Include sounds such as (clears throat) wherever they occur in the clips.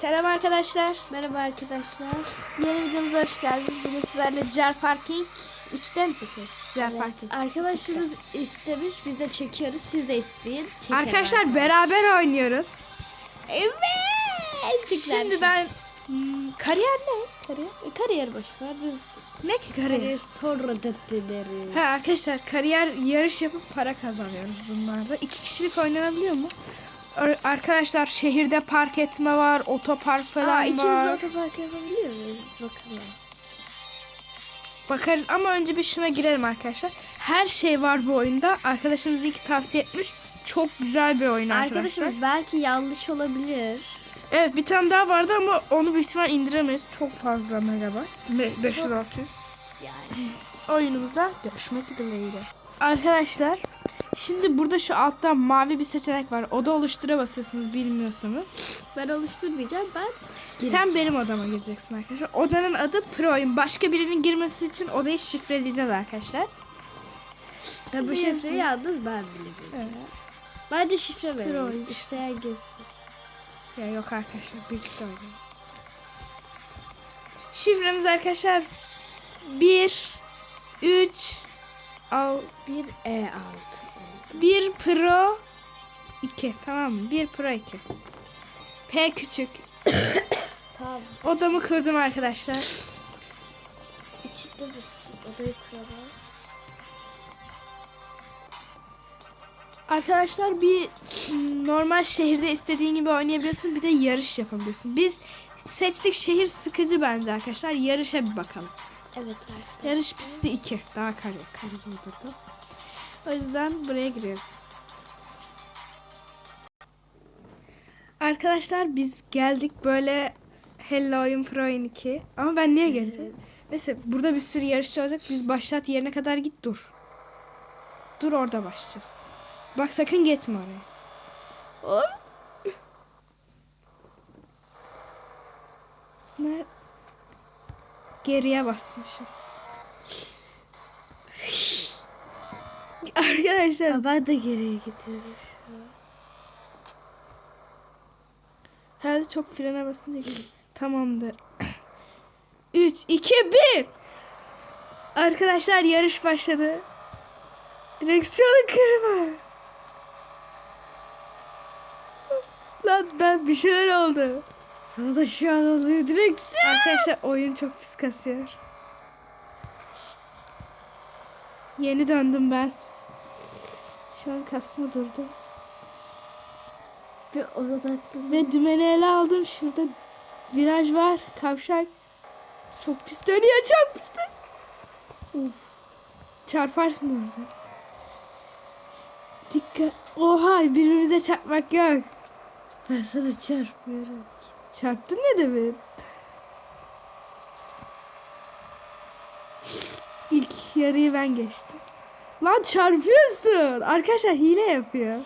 Selam arkadaşlar. Merhaba arkadaşlar. Yeni videomuza hoş geldiniz. Bugün sizlerle Jar Parking 3'te mi çekiyoruz? Jar Parking. Arkadaşımız istemiş biz de çekiyoruz. Siz de isteyin. Çekelim. Arkadaşlar beraber oynuyoruz. Evet. Bir Şimdi şey. ben hmm, kariyer ne? Kariyer? E, kariyer boş ver. Biz Ne ki kariyer? kariyer sonra dedikleri. Ha arkadaşlar kariyer yarış yapıp para kazanıyoruz bunlarda. İki kişilik oynanabiliyor mu? Ar- Arkadaşlar şehirde park etme var, otopark falan Aa, var. ikimiz otopark yapabiliyor muyuz? Bakalım. Bakarız ama önce bir şuna girelim arkadaşlar. Her şey var bu oyunda. Arkadaşımız iki tavsiye etmiş. Çok güzel bir oyun arkadaşlar. Arkadaşımız belki yanlış olabilir. Evet bir tane daha vardı ama onu büyük ihtimal indiremeyiz. Çok fazla megabayt. 500 600. Yani. Oyunumuzda görüşmek dileğiyle. Arkadaşlar şimdi burada şu altta mavi bir seçenek var. Oda oluştura basıyorsunuz bilmiyorsanız. Ben oluşturmayacağım. Ben Sen benim odama gireceksin arkadaşlar. Odanın adı Pro oyun. Başka birinin girmesi için odayı şifreleyeceğiz arkadaşlar. Tabii bu şifreyi yalnız ben bilebileceğim. Evet. Bence şifre verelim. İsteyen girsin. Ya yok arkadaşlar birlikte oynayalım. Şifremiz arkadaşlar 1 3 al Bir E6. 1 Pro 2 tamam mı? 1 Pro 2. P küçük. (coughs) Tamam. Odamı kurdum arkadaşlar. İçinde bir odayı kuralım. Arkadaşlar bir normal şehirde istediğin gibi oynayabiliyorsun. Bir de yarış yapabiliyorsun. Biz seçtik şehir sıkıcı bence arkadaşlar. Yarışa bir bakalım. Evet abi. Yarış pisti 2. Daha kar karizma durdu. O yüzden buraya giriyoruz. Arkadaşlar biz geldik böyle Hello Oyun Pro Oyun 2. Ama ben niye geldim? Neyse burada bir sürü yarışçı olacak. Biz başlat yerine kadar git dur. Dur orada başlayacağız. Bak sakın geçme oraya. Ne? Geriye basmışım. (laughs) Arkadaşlar Aa, ben de geriye gidiyorum. herhalde çok frene basınca gidiyor. Tamamdır. 3, 2, 1. Arkadaşlar yarış başladı. Direksiyonu kırma. Lan ben bir şeyler oldu. Sana da şu an oluyor direksiyon. Arkadaşlar oyun çok pis kasıyor. Yeni döndüm ben. Şu an kasma durdu. Bir odaklı. Ve dümeni ele aldım. Şurada viraj var. Kavşak. Çok pis dönüyor. Çok pis dönüyor. Çarparsın orada. Dikkat. Oha birbirimize çarpmak yok. Ben sana çarpmıyorum. Çarptın ne demek? İlk yarıyı ben geçtim. Lan çarpıyorsun. Arkadaşlar hile yapıyor.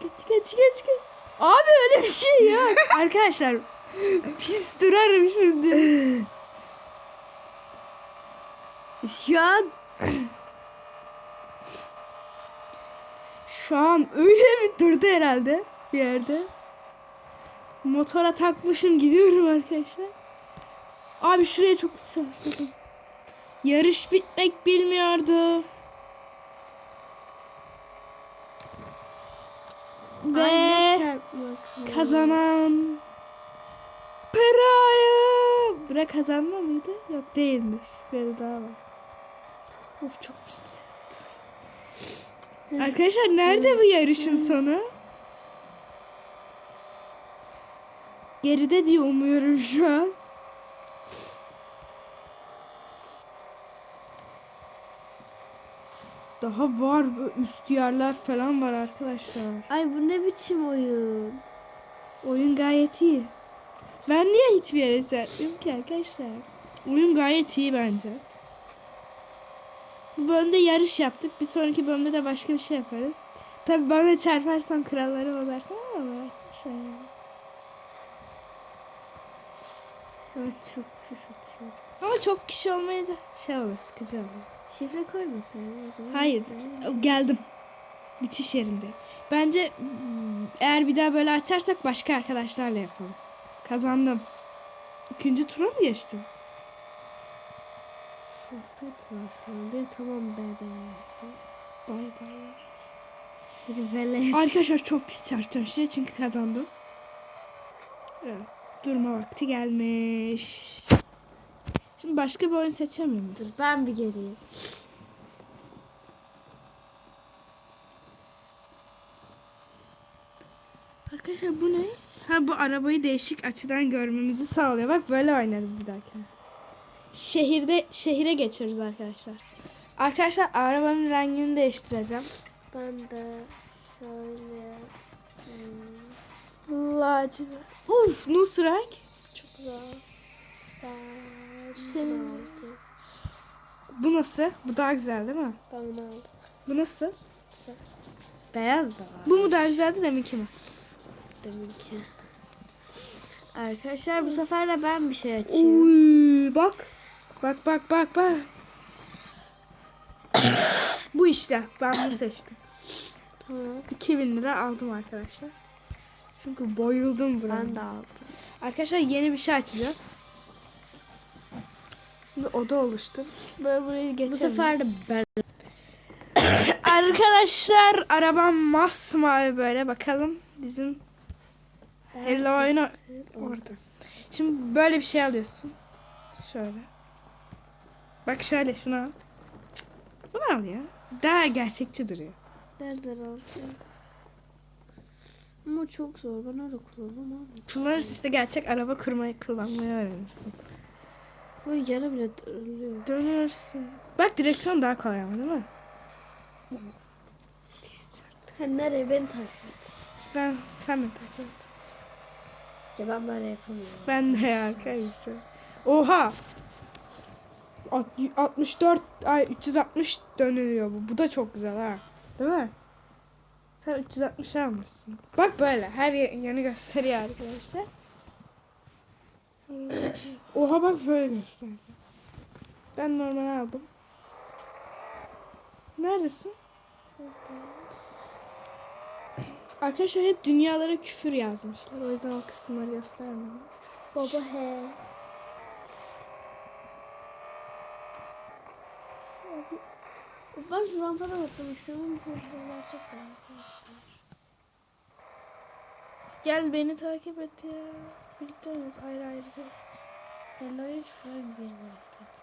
Geç geç geç geç. Abi öyle bir şey yok. (laughs) Arkadaşlar pis durarım şimdi. Şu an Şu an öyle bir durdu herhalde bir yerde. Motora takmışım gidiyorum arkadaşlar. Abi şuraya çok pis sarsadım. Yarış bitmek bilmiyordu. Ve kazanan Pera'yı. Bura kazanma mıydı? Yok değilmiş. Bir daha var. Of çok pis. Arkadaşlar nerede bu yarışın sonu? Geride diye umuyorum şu an. Daha var üst yerler falan var arkadaşlar. Ay bu ne biçim oyun? Oyun gayet iyi. Ben niye hiçbir yere çarpmıyorum ki arkadaşlar? Oyun gayet iyi bence. Bu bölümde yarış yaptık. Bir sonraki bölümde de başka bir şey yaparız. Tabi bana çarparsam kralları bozarsam ama arkadaşlar. yani. An çok pis atıyor. Ama çok kişi olmayınca şey olur sıkıcı olur. Şifre zaman. Hayır geldim. Bitiş yerinde. Bence mm, eğer bir daha böyle açarsak başka arkadaşlarla yapalım. Kazandım. İkinci tura mı geçtim? Sohbet var. Bir tamam bebe. Bay bay. Bir velet. Arkadaşlar çok pis çarpacağım şimdi çünkü kazandım. Evet. Durma vakti gelmiş. Şimdi başka bir oyun seçemiyor Dur muyuz? ben bir geleyim. Arkadaşlar bu ne? Ha bu arabayı değişik açıdan görmemizi sağlıyor. Bak böyle oynarız bir dahakine. Şehirde şehire geçiyoruz arkadaşlar. Arkadaşlar arabanın rengini değiştireceğim. Ben de şöyle hmm, Lacivert. Uf, nus renk. çok güzel. Ben Senin-. Bu nasıl? Bu daha güzel değil mi? Ben bunu aldım. Bu nasıl? Güzel. Beyaz da var. Bu mu daha güzeldi deminki mi? Deminki. Arkadaşlar bu sefer de ben bir şey açayım. Uy, bak. Bak bak bak bak. bu işte. Ben bunu seçtim. Tamam. 2000 lira aldım arkadaşlar. Çünkü bayıldım buna. Ben de aldım. Arkadaşlar yeni bir şey açacağız. Bir oda oluştu. Böyle burayı Bu geçelim. sefer de ben. (coughs) Arkadaşlar arabam masmavi böyle bakalım bizim Hello oyunu orada. Şimdi böyle bir şey alıyorsun. Şöyle. Bak şöyle şunu al. Bunu al ya. Daha gerçekçi duruyor. Nereden alacağım? Ama çok zor. Ben öyle kullanamam. Kullanırsın işte gerçek araba kurmayı kullanmayı öğrenirsin. Böyle yarı bile dönüyor. Dönüyorsun. Bak direksiyon daha kolay ama değil mi? Pis çarptı. Ha, nereye beni takip et. Ben sen mi takip et? Ya ben böyle yapamıyorum. Ben de ya kayıptı. Oha! Alt- 64 ay 360 dönüyor bu. Bu da çok güzel ha. Değil mi? Sen 360 almışsın. Bak böyle her yanı gösteriyor arkadaşlar. Oha bak böyle gösterdi. Ben normal aldım. Neredesin? Arkadaşlar hep dünyalara küfür yazmışlar. O yüzden o kısımları göstermedim. Baba he. Ben şu rampada bakmak istiyorum. Kontroller çok. Gel beni takip et ya. Birlikte oynarız ayrı ayrı. Hello hiç falan vakit.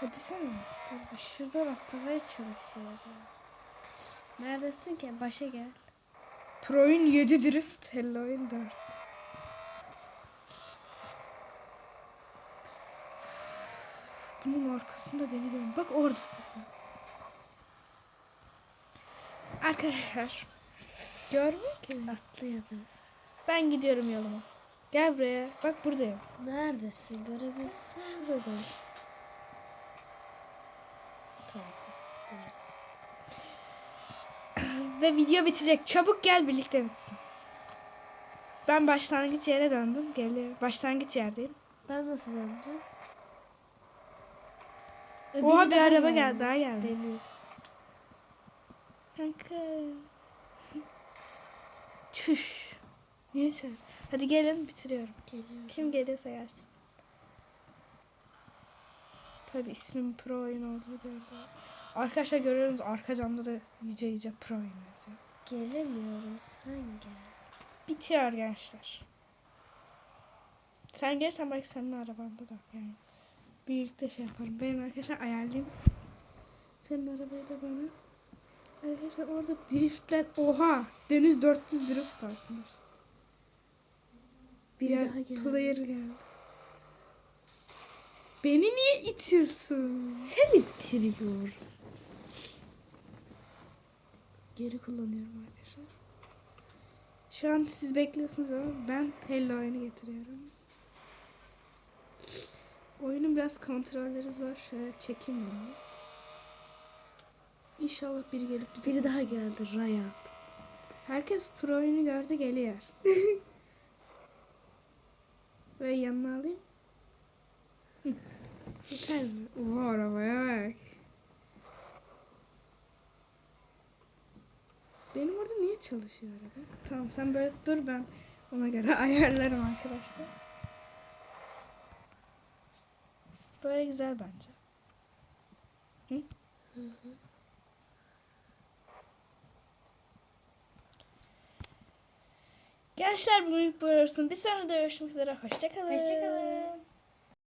Hadi sen. Dur şuradan atlamaya çalışıyorum. Neredesin ki? Başa gel. Pro'yun 7 drift, Hello'yun 4. Bunun arkasında beni görün. Bak oradasın sen. Arkadaşlar. Görmüyor ki. Atlayadım. Ben gidiyorum yoluma. Gel buraya. Bak buradayım. Neredesin? Görebilsem. Şuradayım. Bu taraftasın. (clears throat) Ve video bitecek. Çabuk gel birlikte bitsin. Ben başlangıç yere döndüm. Geliyor. Başlangıç yerdeyim. Ben nasıl döneceğim? Oha, bir araba geldi, daha geldi. Deniz. Kanka. Çüş. Neyse. Hadi gelin bitiriyorum. Geliyor. Kim geliyorsa gelsin. Tabi ismim Pro oyun olduğu gördü. Arkadaşlar görüyorsunuz arka camda da yüce yüce Pro oyun yazıyor. Gelemiyorum sen gel. Bitiyor gençler. Sen gelirsen belki senin arabanda da yani. Birlikte şey yaparım. Benim arkadaşlar ayarlayayım. Senin arabayı da bana. Arkadaşlar orada driftler. Oha! Deniz 400 drift atmış. Bir Ya, daha gel. Player geldi. Beni niye itiyorsun? Sen ittiriyor. Geri kullanıyorum arkadaşlar. Şu an siz bekliyorsunuz ama ben Hello oyunu getiriyorum. Oyunun biraz kontrolleri zor. Şöyle çekeyim bunu. İnşallah biri gelip bize... Biri daha geldi Raya. Herkes pro oyunu gördü geliyor. (laughs) Ve yanına alayım. Hı. (laughs) Yeter mi? Bu arabaya bak. Benim orada niye çalışıyor araba? Tamam sen böyle dur ben ona göre (laughs) ayarlarım arkadaşlar. Böyle güzel bence. Hı? Gençler bugünlük böyle olsun. Bir sonraki görüşmek üzere. Hoşçakalın. Hoşçakalın.